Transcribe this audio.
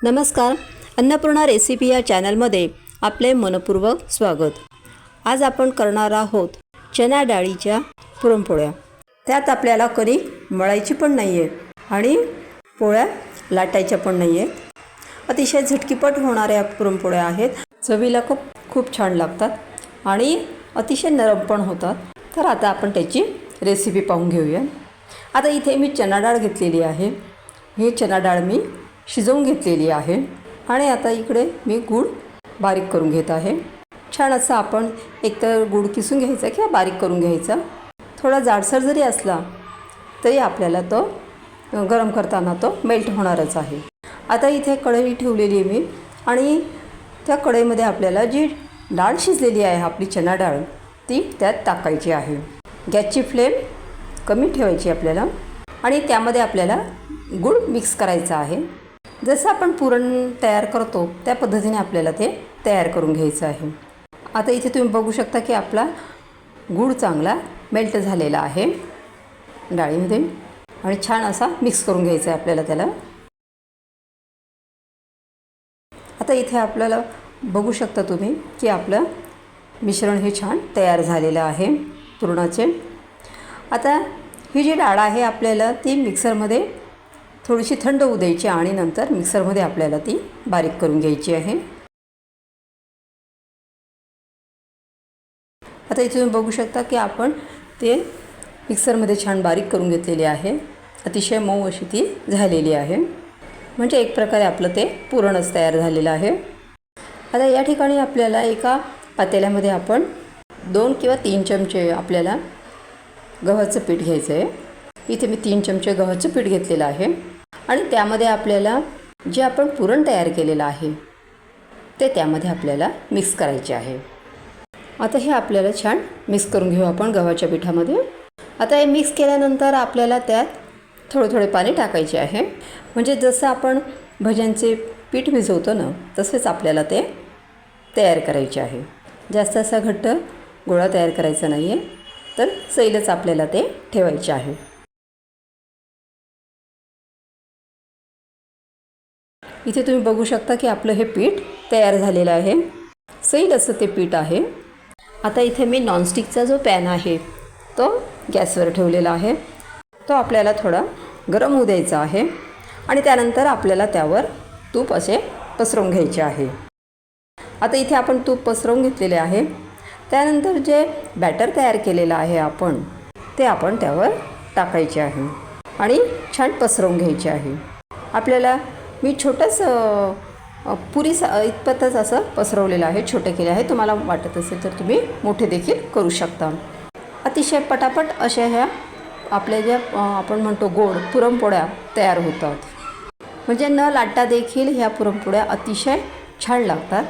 नमस्कार अन्नपूर्णा रेसिपी या चॅनलमध्ये आपले मनपूर्वक स्वागत. आज आपण करणार आहोत चना डाळीच्या पुरणपोळ्या. त्यात आपल्याला कणिक मळायची पण नाही आहे आणि पोळ्या लाटायच्या पण नाही आहेत अतिशय झटकीपट होणाऱ्या पुरणपोळ्या आहेत. चवीला खूप खूप छान लागतात आणि अतिशय नरम पण होतात. तर आता आपण त्याची रेसिपी पाहून घेऊया. आता इथे मी चना डाळ घेतलेली आहे. ही चना डाळ मी शिजवून घेतलेली आहे. आणि आता इकडे मी गूळ बारीक करून घेत आहे. छान असं आपण एकतर गूळ किसून घ्यायचा किंवा बारीक करून घ्यायचा. थोडा जाडसर जरी असला तरी आपल्याला तो गरम करताना तो मेल्ट होणारच आहे. आता इथे कढई ठेवलेली आहे मी. आणि त्या कढईमध्ये आपल्याला जी डाळ शिजलेली आहे आपली चना डाळ ती त्यात टाकायची आहे. गॅसची फ्लेम कमी ठेवायची आपल्याला. आणि त्यामध्ये आपल्याला गूळ मिक्स करायचा आहे. जसं आपण पुरण तयार करतो त्या पद्धतीने आपल्याला ते तयार करून घ्यायचं आहे. आता इथे तुम्ही बघू शकता की आपला गूळ चांगला मेल्ट झालेला आहे डाळीमध्ये आणि छान असा मिक्स करून घ्यायचा आहे आपल्याला त्याला. आता इथे आपल्याला बघू शकता तुम्ही की आपलं मिश्रण हे छान तयार झालेलं आहे पुरणाचे. आता ही जी डाळ आहे आपल्याला ती मिक्सरमध्ये थोडीशी थंड होऊ द्यायची आणि नंतर मिक्सरमध्ये आपल्याला ती बारीक करून घ्यायची आहे. आता इथे तुम्ही बघू शकता की आपण ते मिक्सरमध्ये छान बारीक करून घेतलेली आहे. अतिशय मऊ अशी ती झालेली आहे. म्हणजे एक प्रकारे आपलं ते पुरणच तयार झालेलं आहे. आता या ठिकाणी आपल्याला एका पातेल्यामध्ये आपण दोन किंवा तीन चमचे आपल्याला गव्हाचं पीठ घ्यायचं आहे इथे मी तीन चमचे गव्हाचं पीठ घेतलेलं आहे. आणि त्यामध्ये आपल्याला जे आपण पुरण तयार केलेलं आहे ते त्यामध्ये आपल्याला मिक्स करायचे आहे. आता हे आपल्याला छान मिक्स करून घेऊ आपण गव्हाच्या पिठामध्ये. आता हे मिक्स केल्यानंतर आपल्याला त्यात थोडे थोडे पाणी टाकायचे आहे. म्हणजे जसं आपण भज्यांचे पीठ भिजवतो ना तसेच आपल्याला ते तयार करायचे आहे. जास्त असा घट्ट गोळा तयार करायचा नाही आहे तर सैलच आपल्याला ते ठेवायचे आहे. इथे तुम्ही बघू शकता की आपलं हे पीठ तयार झालेलं आहे. सैल असं ते पीठ आहे. आता इथे मी नॉनस्टिकचा जो पॅन आहे तो गॅसवर ठेवलेला आहे. तो आपल्याला थोडा गरम होऊ द्यायचा आहे आणि त्यानंतर आपल्याला त्यावर तूप असे पसरवून घ्यायचे आहे. आता इथे आपण तूप पसरवून घेतलेले आहे. त्यानंतर जे बॅटर तयार केलेलं आहे आपण ते आपण त्यावर टाकायचे आहे आणि छान पसरवून घ्यायचे आहे. आपल्याला मी छोटंसं पुरी सा इतपतच असं पसरवलेलं आहे छोटे केले आहे. तुम्हाला वाटत असेल तर तुम्ही मोठे देखील करू शकता. अतिशय पटापट अशा ह्या आपल्या ज्या आपण म्हणतो गोड पुरणपोळ्या तयार होतात. म्हणजे न लाटा देखील ह्या पुरणपोळ्या अतिशय छान लागतात.